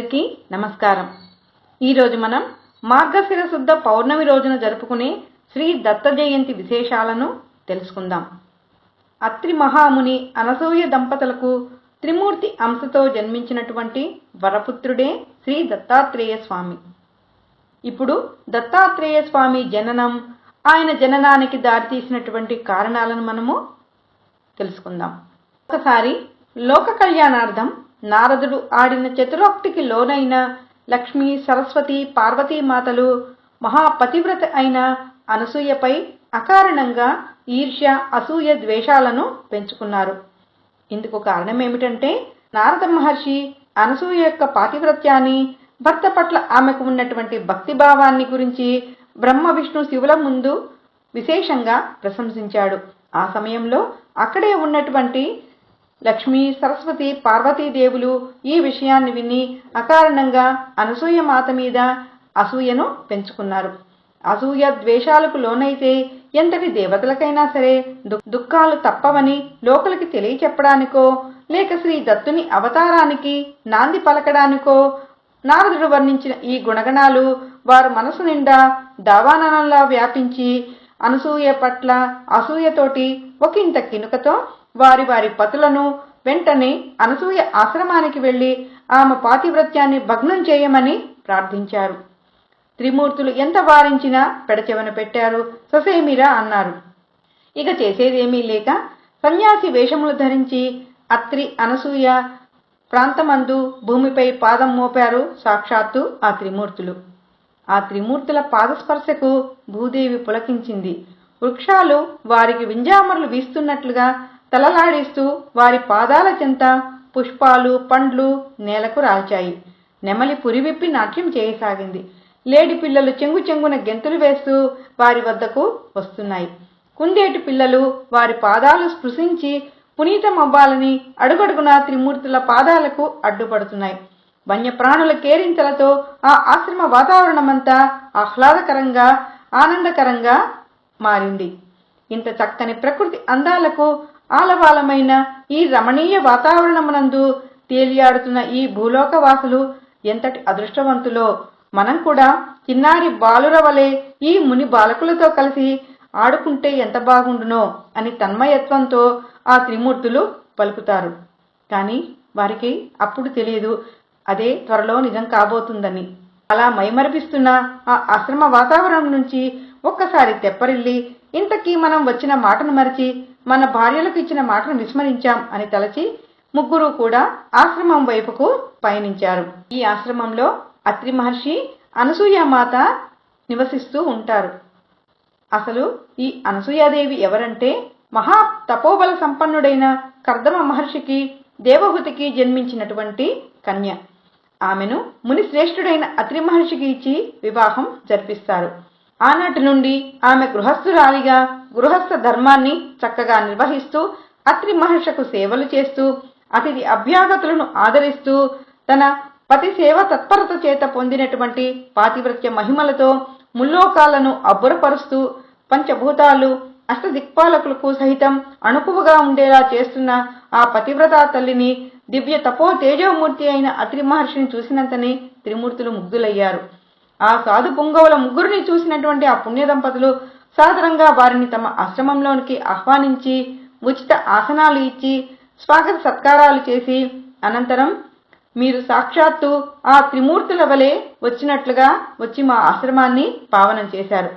అందరికీ నమస్కారం. ఈరోజు మనం మార్గశిర శుద్ధ పౌర్ణమి రోజున జరుపుకునే శ్రీ దత్త జయంతి విశేషాలను తెలుసుకుందాం. అత్రి మహాముని అనసూయ దంపతులకు త్రిమూర్తి అంశతో జన్మించినటువంటి వరపుత్రుడే శ్రీ దత్తాత్రేయ స్వామి. ఇప్పుడు దత్తాత్రేయ స్వామి జననం ఆయన జననానికి దారితీసినటువంటి కారణాలను మనము తెలుసుకుందాం. ఒకసారి లోక కళ్యాణార్థం నారదుడు ఆడిన చతురోక్తికి లోనైన లక్ష్మి సరస్వతి పార్వతీ మాతలు మహాపతివ్రత అయిన అనసూయపై అకారణంగా ఈర్ష్య అసూయ ద్వేషాలను పెంచుకున్నారు. ఇందుకు కారణం ఏమిటంటే నారద మహర్షి అనసూయ యొక్క పాతివ్రత్యాన్ని భర్త పట్ల ఆమెకు ఉన్నటువంటి భక్తిభావాన్ని గురించి బ్రహ్మ విష్ణు శివుల ముందు విశేషంగా ప్రశంసించాడు. ఆ సమయంలో అక్కడే ఉన్నటువంటి లక్ష్మీ సరస్వతి పార్వతీదేవులు ఈ విషయాన్ని విని అకారణంగా అనసూయ మాత మీద అసూయను పెంచుకున్నారు. అసూయ ద్వేషాలకు లోనైతే ఎంతటి దేవతలకైనా సరే దు- దుఃఖాలు తప్పవని లోకలికి తెలియచెప్పడానికో లేక శ్రీ దత్తుని అవతారానికి నాంది పలకడానికో నారదుడు వర్ణించిన ఈ గుణగణాలు వారు మనసు నిండా దావాననంలా వ్యాపించి అనసూయ పట్ల అసూయతోటి ఒకంత కినుకతో వారి వారి పతులను వెంటనే అనసూయ ఆశ్రమానికి వెళ్ళి ఆమె పాతివ్రత్యాన్ని భగ్నం చేయమని ప్రార్థించారు. త్రిమూర్తులు ఎంత వారించినా పెడచెవన పెట్టారు. ససేమిరా అన్నారు. ఇక చేసేదేమీ లేక సన్యాసి వేషములు ధరించి అత్రి అనసూయ ప్రాంతమందు భూమిపై పాదం మోపారు సాక్షాత్తు ఆ త్రిమూర్తులు. ఆ త్రిమూర్తుల పాదస్పర్శకు భూదేవి పులకించింది. వృక్షాలు వారికి వింజామరులు వీస్తున్నట్లుగా తలలాడిస్తూ వారి పాదాల చెంత పుష్పాలు పండ్లు నేలకు రాల్చాయి. నెమలి పురివిప్పి నాట్యం చేయసాగింది. లేడి పిల్లలు చెంగు చెంగున గెంతులు వేస్తూ వారి వద్దకు వస్తున్నాయి. కుందేటి పిల్లలు వారి పాదాలు స్పృశించి పునీతమవ్వాలని అడుగడుగున త్రిమూర్తుల పాదాలకు అడ్డుపడుతున్నాయి. వన్యప్రాణుల కేరింతలతో ఆ ఆశ్రమ వాతావరణమంతా ఆహ్లాదకరంగా ఆనందకరంగా మారింది. ఇంత చక్కని ప్రకృతి అందాలకు ఆలవాలమైన ఈ రమణీయ వాతావరణమునందు తేలియాడుతున్న ఈ భూలోకవాసులు ఎంతటి అదృష్టవంతులో. మనం కూడా చిన్నారి బాలుర వలె ఈ ముని బాలకులతో కలిసి ఆడుకుంటే ఎంత బాగుండునో అని తన్మయత్వంతో ఆ త్రిమూర్తులు పలుకుతారు. కానీ వారికి అప్పుడు తెలియదు అదే త్వరలో నిజం కాబోతుందని. అలా మైమరిపిస్తున్న ఆ ఆశ్రమ వాతావరణం నుంచి ఒక్కసారి తెప్పరిల్లి ఇంతకీ మనం వచ్చిన మాటను మరిచి మన భార్యలకు ఇచ్చిన మాటను విస్మరించాం అని తలచి ముగ్గురు కూడా ఆశ్రమం వైపుకు పయనించారు. ఈ ఆశ్రమంలో అత్రి మహర్షి అనసూయమాత నివసిస్తూ ఉంటారు. అసలు ఈ అనసూయాదేవి ఎవరంటే మహా తపోబల సంపన్నుడైన కర్దమ మహర్షికి దేవహుతికి జన్మించినటువంటి కన్య. ఆమెను ముని శ్రేష్ఠుడైన అత్రి మహర్షికి ఇచ్చి వివాహం జరిపిస్తారు. ఆనాటి నుండి ఆమె గృహస్థురాలిగా గృహస్థ ధర్మాన్ని చక్కగా నిర్వహిస్తూ అత్రి మహర్షకు సేవలు చేస్తూ అతిథి అభ్యాగతులను ఆదరిస్తూ తన పతి సేవ తత్పరత చేత పొందినటువంటి పాతివ్రత్య మహిమలతో ముల్లోకాలను అబ్బురపరుస్తూ పంచభూతాలు అష్టదిక్పాలకులకు సహితం అణుకువగా ఉండేలా చేస్తున్న ఆ పతివ్రత తల్లిని దివ్య తపో తేజోమూర్తి అయిన అత్రి మహర్షిని చూసినంతనే త్రిమూర్తులు ముగ్ధులయ్యారు. ఆ సాధు పుంగవుల ముగ్గురిని చూసినటువంటి ఆ పుణ్య దంపతులు సాదరంగా వారిని తమ ఆశ్రమంలోనికి ఆహ్వానించి ఉచిత ఆసనాలు ఇచ్చి స్వాగత సత్కారాలు చేసి అనంతరం మీరు సాక్షాత్తు ఆ త్రిమూర్తుల వలె వచ్చినట్లుగా వచ్చి మా ఆశ్రమాన్ని పావనం చేశారు.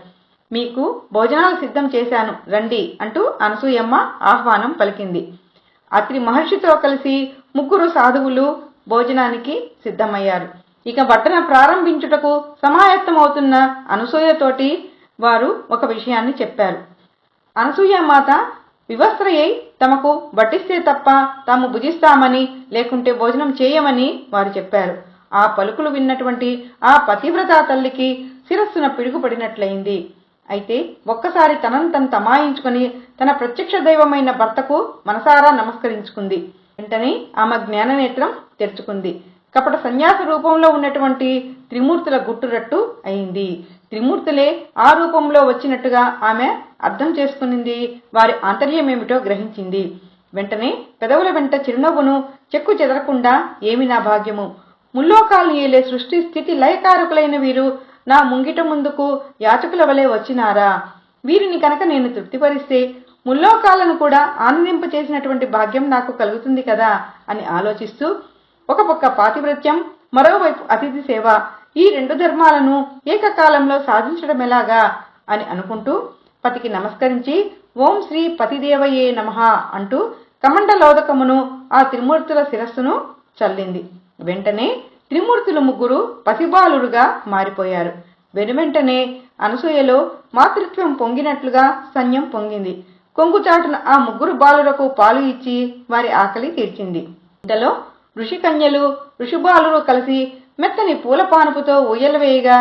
మీకు భోజనాలు సిద్ధం చేశాను. రండి అంటూ అనసూయమ్మ ఆహ్వానం పలికింది. అత్రి మహర్షితో కలిసి ముగ్గురు సాధువులు భోజనానికి సిద్ధమయ్యారు. ఇక బట్టన ప్రారంభించుటకు సమాయత్తమవుతున్న అనసూయతోటి వారు ఒక విషయాన్ని చెప్పారు. అనసూయ మాత వివస్త్రయ్యై తమకు బట్టిస్తే తప్ప తాము భుజిస్తామని లేకుంటే భోజనం చేయమని వారు చెప్పారు. ఆ పలుకులు విన్నటువంటి ఆ పతివ్రత తల్లికి శిరస్సున పిడుగుపడినట్లయింది. అయితే ఒక్కసారి తనను తను తమాయించుకుని తన ప్రత్యక్ష దైవమైన భర్తకు మనసారా నమస్కరించుకుంది. వెంటనే ఆమె జ్ఞాననేత్రం తెరుచుకుంది. కపట సన్యాస రూపంలో ఉన్నటువంటి త్రిమూర్తుల గుట్టురట్టు అయింది. త్రిమూర్తులే ఆ రూపంలో వచ్చినట్టుగా ఆమె అర్థం చేసుకునింది. వారి ఆంతర్యమేమిటో గ్రహించింది. వెంటనే పెదవుల వెంట చిరునవ్వును చెక్కు చెదరకుండా ఏమి నా భాగ్యము? ముల్లోకాలను ఏలే సృష్టి స్థితి లయకారకులైన వీరు నా ముంగిట ముందుకు యాచకుల వలె వచ్చినారా? వీరిని కనుక నేను తృప్తిపరిస్తే ముల్లోకాలను కూడా ఆనందింప చేసినటువంటి భాగ్యం నాకు కలుగుతుంది కదా? అని ఆలోచిస్తూ ఒక పక్క పాతివ్రత్యం మరోవైపు అతిథి సేవ ఈ రెండు ధర్మాలను ఏకకాలంలో సాధించడం ఎలాగా అని అనుకుంటూ పతికి నమస్కరించి ఓం శ్రీ పతిదేవయే నమః అంటూ కమండలోదకమును ఆ త్రిమూర్తుల శిరస్సును చల్లింది. వెంటనే త్రిమూర్తులు ముగ్గురు పసిబాలురుగా మారిపోయారు. వెనువెంటనే అనసూయలో మాతృత్వం పొంగినట్లుగా సన్యం పొంగింది. కొంగుచాటున ఆ ముగ్గురు బాలులకు పాలు ఇచ్చి వారి ఆకలి తీర్చింది. ఇంతలో ఋషికన్యలు ఋషిబాలురు కలిసి మెత్తని పూల పానుపుతో ఊయల వేయగా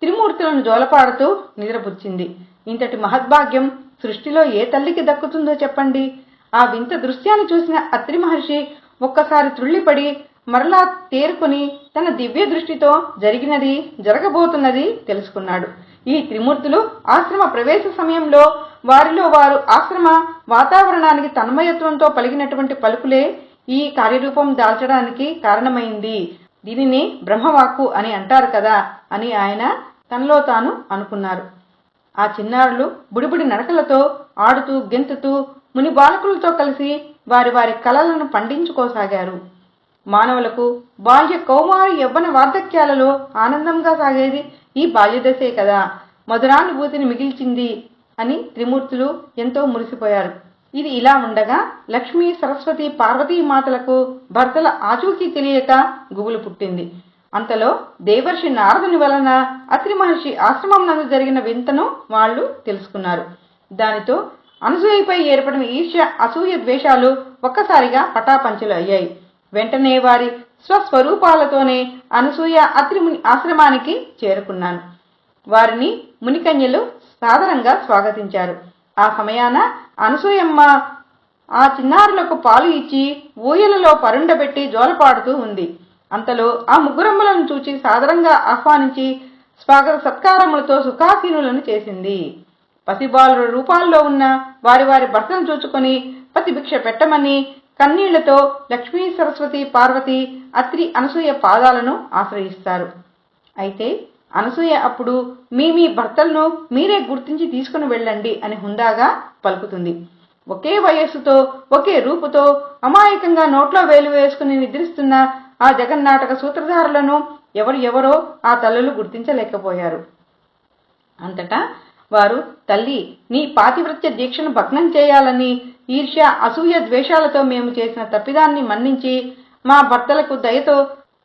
త్రిమూర్తులను జోలపాడుతూ నిద్రపుచ్చింది. ఇంతటి మహద్భాగ్యం సృష్టిలో ఏ తల్లికి దక్కుతుందో చెప్పండి. ఆ వింత దృశ్యాన్ని చూసిన అత్రి మహర్షి ఒక్కసారి త్రుళ్ళిపడి మరలా తేరుకుని తన దివ్య దృష్టితో జరిగినది జరగబోతున్నది తెలుసుకున్నాడు. ఈ త్రిమూర్తులు ఆశ్రమ ప్రవేశ సమయంలో వారిలో వారు ఆశ్రమ వాతావరణానికి తన్మయత్వంతో పలిగినటువంటి పలుకులే ఈ కార్యరూపం దాల్చడానికి కారణమైంది. దీనిని బ్రహ్మవాక్కు అని అంటారు కదా అని ఆయన తనలో తాను అనుకున్నారు. ఆ చిన్నారులు బుడిబుడి నడకలతో ఆడుతూ గెంతుతూ ముని బాలకులతో కలిసి వారి వారి కలలను పండించుకోసాగారు. మానవులకు బాల్య కౌమార యవ్వన వార్ధక్యాలలో ఆనందంగా సాగేది ఈ బాల్యదశే కదా. మధురానుభూతిని మిగిల్చింది అని త్రిమూర్తులు ఎంతో మురిసిపోయారు. ఇది ఇలా ఉండగా లక్ష్మీ సరస్వతి పార్వతీ మాతలకు భర్తల ఆచూకీ తెలియక గుబులు పుట్టింది. అంతలో దేవర్షి నారదుని వలన అత్రి మహర్షి ఆశ్రమం నందు జరిగిన వింతను వాళ్ళు తెలుసుకున్నారు. దానితో అనసూయపై ఏర్పడిన ఈర్ష్య అసూయ ద్వేషాలు ఒక్కసారిగా పటాపంచలు అయ్యాయి. వెంటనే వారి స్వస్వరూపాలతోనే అనసూయ అత్రి ముని ఆశ్రమానికి చేరుకున్నాను. వారిని మునికన్యలు సాదరంగా స్వాగతించారు. ఆ సమయాన అనసూయమ్మ ఆ చిన్నారులకు పాలు ఇచ్చి ఊయలలో పరుండబెట్టి జోలపాడుతూ ఉంది. అంతలో ఆ ముగ్గురమ్మలను చూచి సాదరంగా ఆహ్వానించి స్వాగత సత్కారములతో సుఖాసీనులను చేసింది. పసిబాలుల రూపాల్లో ఉన్న వారి వారి భర్తను చూచుకొని పతిభిక్ష పెట్టమని కన్నీళ్ళతో లక్ష్మీ సరస్వతి పార్వతి అత్రి అనసూయ పాదాలను ఆశ్రయిస్తారు. అయితే అనసూయ అప్పుడు మీ మీ భర్తలను మీరే గుర్తించి తీసుకుని వెళ్ళండి అని హుందాగా పలుకుతుంది. ఒకే వయస్సుతో ఒకే రూపుతో అమాయకంగా నోట్లో వేలు వేసుకుని నిద్రిస్తున్న ఆ జగన్నాటక సూత్రధారులను ఎవరు ఎవరో ఆ తల్లులు గుర్తించలేకపోయారు. అంతటా వారు తల్లి నీ పాతివృత్య దీక్షను భగ్నం చేయాలని ఈర్ష్య అసూయ ద్వేషాలతో మేము చేసిన తప్పిదాన్ని మన్నించి మా భర్తలకు దయతో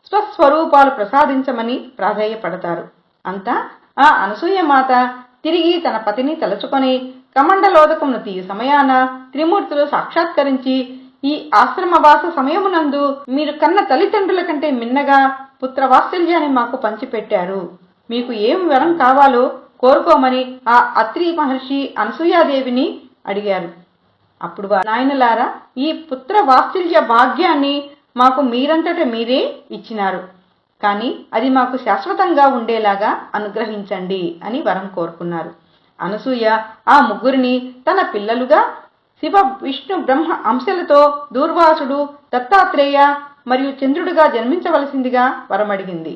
స్వస్వరూపాలు ప్రసాదించమని ప్రాధేయపడతారు. అంతా ఆ అనసూయ మాత తిరిగి తన పతిని తలుచుకొని కమండలోదకమును తీయు సమయాన త్రిమూర్తులు సాక్షాత్కరించి ఈ ఆశ్రమవాస సమయమునందు మీరు కన్న తల్లిదండ్రుల కంటే మిన్నగా పుత్రవాత్సల్యాన్ని మాకు పంచిపెట్టారు. మీకు ఏం వరం కావాలో కోరుకోమని ఆ అత్రి మహర్షి అనసూయాదేవిని అడిగారు. అప్పుడు నాయనలారా ఈ పుత్ర వాత్సల్య భాగ్యాన్ని మాకు మీరంతట మీరే ఇచ్చినారు. కానీ అది మాకు శాశ్వతంగా ఉండేలాగా అనుగ్రహించండి అని వరం కోరుకున్నారు. అనసూయ ఆ ముగ్గురిని తన పిల్లలుగా శివ విష్ణు బ్రహ్మ అంశలతో దూర్వాసుడు దత్తాత్రేయ మరియు చంద్రుడిగా జన్మించవలసిందిగా వరమడిగింది.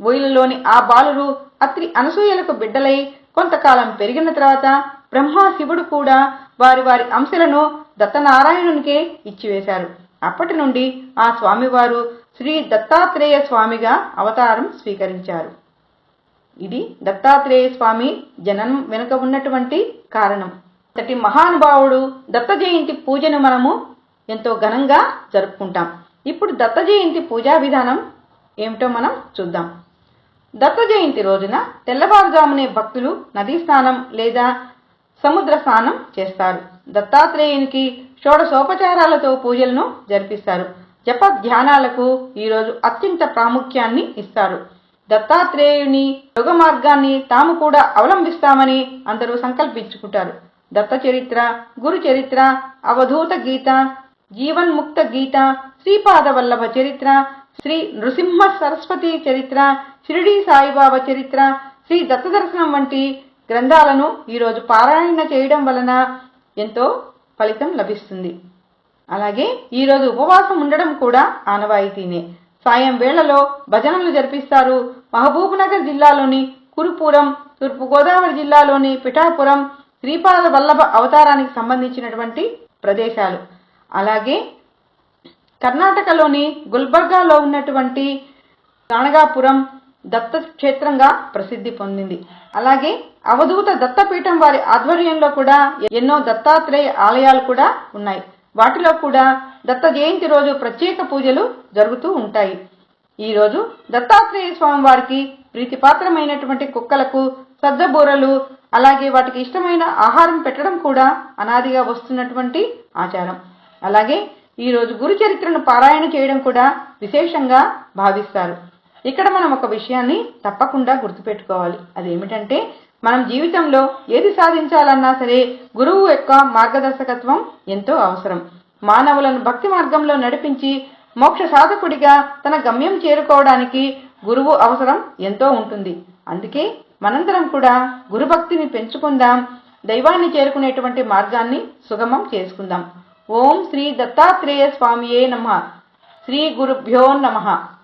ఊయలలోని ఆ బాలురు అత్రి అనసూయలకు బిడ్డలై కొంతకాలం పెరిగిన తర్వాత బ్రహ్మ శివుడు కూడా వారి వారి అంశలను దత్తనారాయణునికే ఇచ్చివేశారు. అప్పటి నుండి ఆ స్వామివారు శ్రీ దత్తాత్రేయ స్వామిగా అవతారం స్వీకరించారు. ఇది దత్తాత్రేయ స్వామి జననం వెనుక ఉన్నటువంటి కారణం. అంతటి మహానుభావుడు దత్త జయంతి పూజను మనము ఎంతో ఘనంగా జరుపుకుంటాం. ఇప్పుడు దత్త జయంతి పూజా విధానం ఏమిటో మనం చూద్దాం. దత్త జయంతి రోజున తెల్లవారుజామునే భక్తులు నదీ స్నానం లేదా సముద్ర స్నానం చేస్తారు. దత్తాత్రేయునికి షోడశోపచారాలతో పూజలను జరిపిస్తారు. జప ధ్యానాలకు ఈరోజు అత్యంత ప్రాముఖ్యాన్ని ఇస్తారు. దత్తాత్రేయుని యోగ మార్గాన్ని తాము కూడా అవలంబిస్తామని అందరూ సంకల్పించుకుంటారు. దత్త చరిత్ర గురు చరిత్ర అవధూత గీత జీవన్ముక్త గీత శ్రీపాద వల్లభ చరిత్ర శ్రీ నృసింహ సరస్వతి చరిత్ర షిరిడి సాయిబాబా చరిత్ర శ్రీ దత్తదర్శనం వంటి గ్రంథాలను ఈరోజు పారాయణ చేయడం వలన ఎంతో ఫలితం లభిస్తుంది. అలాగే ఈరోజు ఉపవాసం ఉండడం కూడా ఆనవాయితీనే. సాయం వేళలో భజనలు జరిపిస్తారు మహబూబ్నగర్ జిల్లాలోని కురుపురం తూర్పుగోదావరి జిల్లాలోని పిఠాపురం శ్రీపాద వల్లభ అవతారానికి సంబంధించినటువంటి ప్రదేశాలు. అలాగే కర్ణాటకలోని గుల్బర్గాలో ఉన్నటువంటి రాణగాపురం దత్త క్షేత్రంగా ప్రసిద్ధి పొందింది. అలాగే అవధూత దత్తపీఠం వారి ఆధ్వర్యంలో కూడా ఎన్నో దత్తాత్రేయ ఆలయాలు కూడా ఉన్నాయి. వాటిలో కూడా దత్త జయంతి రోజు ప్రత్యేక పూజలు జరుగుతూ ఉంటాయి. ఈ రోజు దత్తాత్రేయ స్వామి వారికి ప్రీతిపాత్రమైనటువంటి కుక్కలకు సద్దబూరలు అలాగే వాటికి ఇష్టమైన ఆహారం పెట్టడం కూడా అనాదిగా వస్తున్నటువంటి ఆచారం. అలాగే ఈరోజు గురుచరిత్రను గురు చరిత్రను పారాయణ చేయడం కూడా విశేషంగా భావిస్తారు. ఇక్కడ మనం ఒక విషయాన్ని తప్పకుండా గుర్తుపెట్టుకోవాలి. అదేమిటంటే మనం జీవితంలో ఏది సాధించాలన్నా సరే గురువు యొక్క మార్గదర్శకత్వం ఎంతో అవసరం. మానవులను భక్తి మార్గంలో నడిపించి మోక్ష సాధకుడిగా తన గమ్యం చేరుకోవడానికి గురువు అవసరం ఎంతో ఉంటుంది. అందుకే మనందరం కూడా గురుభక్తిని పెంచుకుందాం దైవాన్ని చేరుకునేటువంటి మార్గాన్ని సుగమం చేసుకుందాం. ఓం శ్రీ దత్తాత్రేయ స్వామియే నమ. శ్రీ గురుభ్యో నమః.